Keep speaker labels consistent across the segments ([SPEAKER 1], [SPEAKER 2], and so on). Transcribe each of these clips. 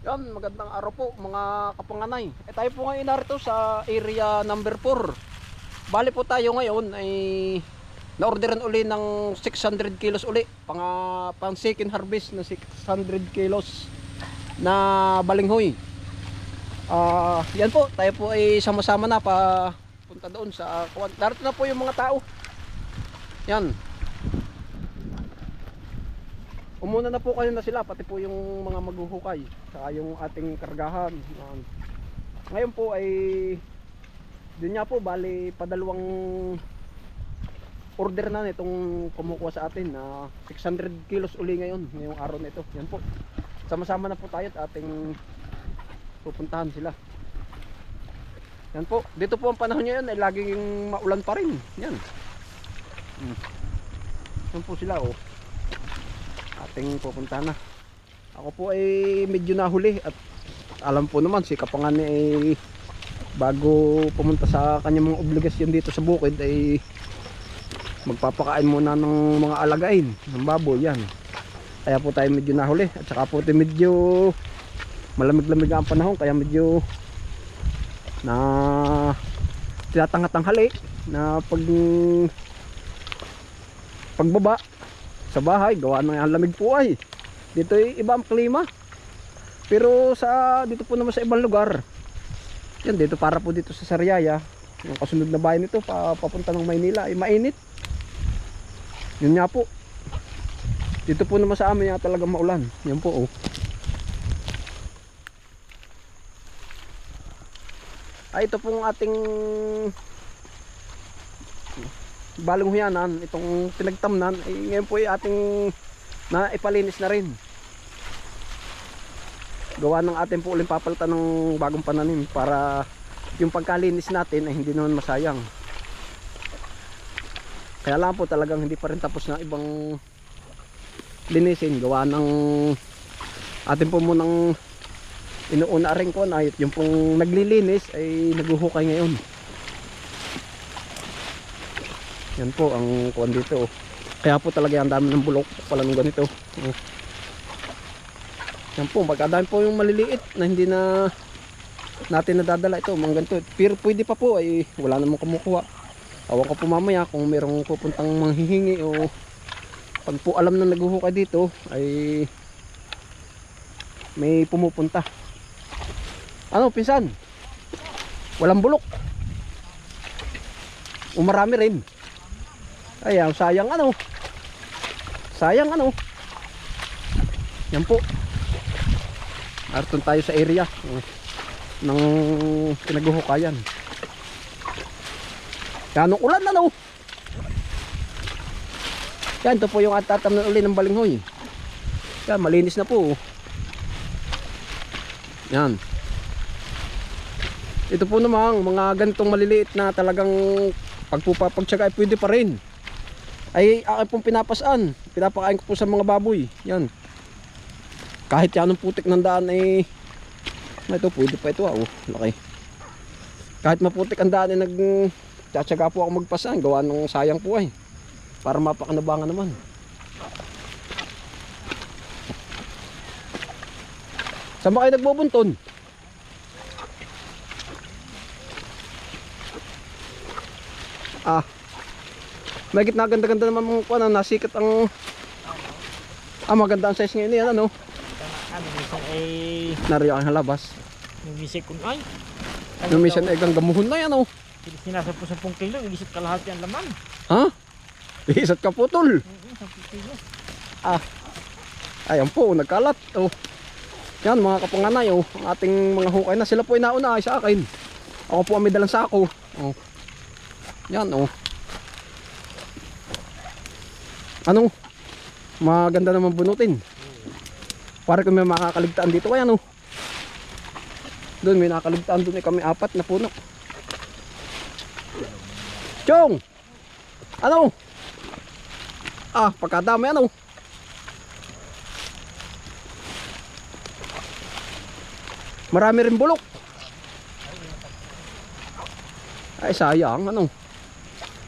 [SPEAKER 1] Yan, magandang araw po mga kapanganay. Eh, tayo po ngayon narito sa area number 4. Bali po tayo ngayon ay na-orderan uli ng 600 kilos uli. Pang, pang second harvest na 600 kilos na balinghoy. Ah, yan po, tayo po ay sama-sama na pa punta doon sa kuwan. Narito na po yung mga tao. Yan. Umuna na po kayo na sila, pati po yung mga maghuhukay, saka yung ating kargahan. Yan. Ngayon po ay, din nga po, bali padalawang order na nitong kumukuha sa atin na 600 kilos uli ngayon, ngayong araw na ito. Yan po. Sama-sama na po tayo at ating pupuntahan sila. Yan po. Dito po ang panahon ngayon ay laging maulan pa rin. Yan. Hmm. Yan po sila oh ating pupunta na. Ako po ay medyo nahuli at alam po naman si Kapangani ay bago pumunta sa kanyang mga obligasyon dito sa bukid ay magpapakain muna ng mga alagain ng baboy yan. Kaya po tayo medyo nahuli at saka po tayo medyo malamig-lamig ang panahon kaya medyo na tinatangatanghali na pag pagbaba sa bahay gawa ng lamig po ay. Dito ay iba ang klima. Pero sa dito po naman sa ibang lugar yan dito para po dito sa Sariaya yung kasunod na bayan nito pa, papunta ng Maynila ay mainit. Yun nga po. Dito po naman sa amin yan talaga maulan. Yan po oh. Ay ito pong ating balong huyanan itong pinagtamnan ay ngayon po ay ating na ipalinis na rin. Gawa ng ating po uling papalitan ng bagong pananim para yung pagkalinis natin ay hindi naman masayang. Kaya lang po talagang hindi pa rin tapos na ibang linisin. Gawa ng atin po munang inuuna rin ko na yung pong naglilinis ay naguhukay ngayon yan po ang kuwan dito. oh. Kaya po talaga ang dami ng bulok pala ng ganito. Oh. Yan po, magkadami po yung maliliit na hindi na natin nadadala ito, mga ganito. Pero pwede pa po ay wala namang kumukuha. Awan ko po mamaya kung merong pupuntang manghihingi o pag po alam na naghuhukay dito ay may pumupunta. Ano, pinsan? Walang bulok. Umarami rin. Ayan, sayang ano. Sayang ano. Yan po. Arton tayo sa area uh, ng pinaghuhukayan. Yan, nung ulan ano. Yan, ito po yung atatamnan uli ng balinghoy. Yan, malinis na po. oh. Yan. Ito po namang mga ganitong maliliit na talagang pagpupapagtsaga ay pwede pa rin ay akin pong pinapasaan. Pinapakain ko po sa mga baboy. Yan. Kahit yan ang putik ng daan ay ito pwede pa ito ah oh, laki. Kahit maputik ang daan ay nag tsatsaga po ako magpasaan. Gawa ng sayang po ay. Para mapakanabangan naman. Saan ba kayo nagbubunton? ah may gitna ganda-ganda naman mga kuwan, ah, nasikat ang Ah, maganda ang size ngayon yan, ano?
[SPEAKER 2] Ano, minsan ay
[SPEAKER 1] Nariyo ang halabas.
[SPEAKER 2] numisik kung ay.
[SPEAKER 1] Yung minsan ay gang gamuhon na yan, oh.
[SPEAKER 2] Sinasa po 10 kilo, ilisip kalahati ang laman.
[SPEAKER 1] Ha? Isat ka putol.
[SPEAKER 2] 10 kilo.
[SPEAKER 1] Ayan po, nagkalat, oh. Yan, mga kapanganay, oh. Ang ating mga hukay na. Sila po ay nauna ay sa akin. Ako po ang may dalang sako. Oh. Yan, oh. Ano? Maganda naman bunutin. Para kung may makakaligtaan dito kaya ano. Doon may nakakaligtaan doon eh kami apat na puno. Chong! Ano? Ah, pagkadami ano? Marami rin bulok. Ay sayang ano.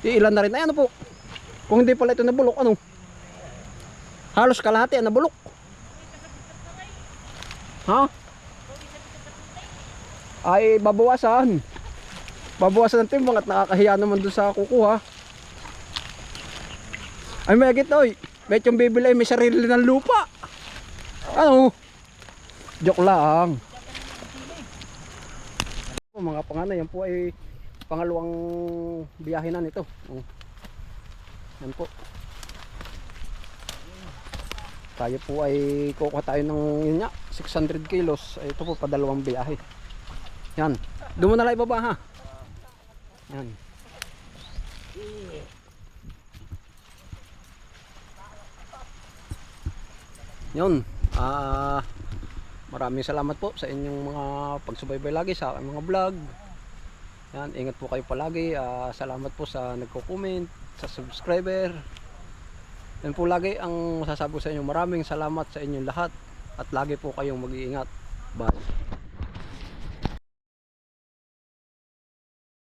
[SPEAKER 1] Ilan na rin ay ano po. Kung hindi pala ito nabulok ano. Halos kalahati ang nabulok. Ha? ay babawasan. Babawasan ng timbang at nakakahiya naman doon sa kukuha. Ay may agit oy. May yung bibili ay may sarili ng lupa. Ano? Joke lang. Mga panganay, yan po ay pangalawang biyahe na nito. Oh. Yan po. Tayo po ay kukuha tayo ng yun nga, 600 kilos. Ito po padalawang biyahe. Yan. Doon na lang ibaba ha. Yan. Yun. Ah, maraming salamat po sa inyong mga pagsubaybay lagi sa mga vlog. Yan, ingat po kayo palagi. Ah, salamat po sa nagko-comment, sa subscriber. Yan po lagi ang masasabi sa inyo. Maraming salamat sa inyong lahat at lagi po kayong mag-iingat. Bye.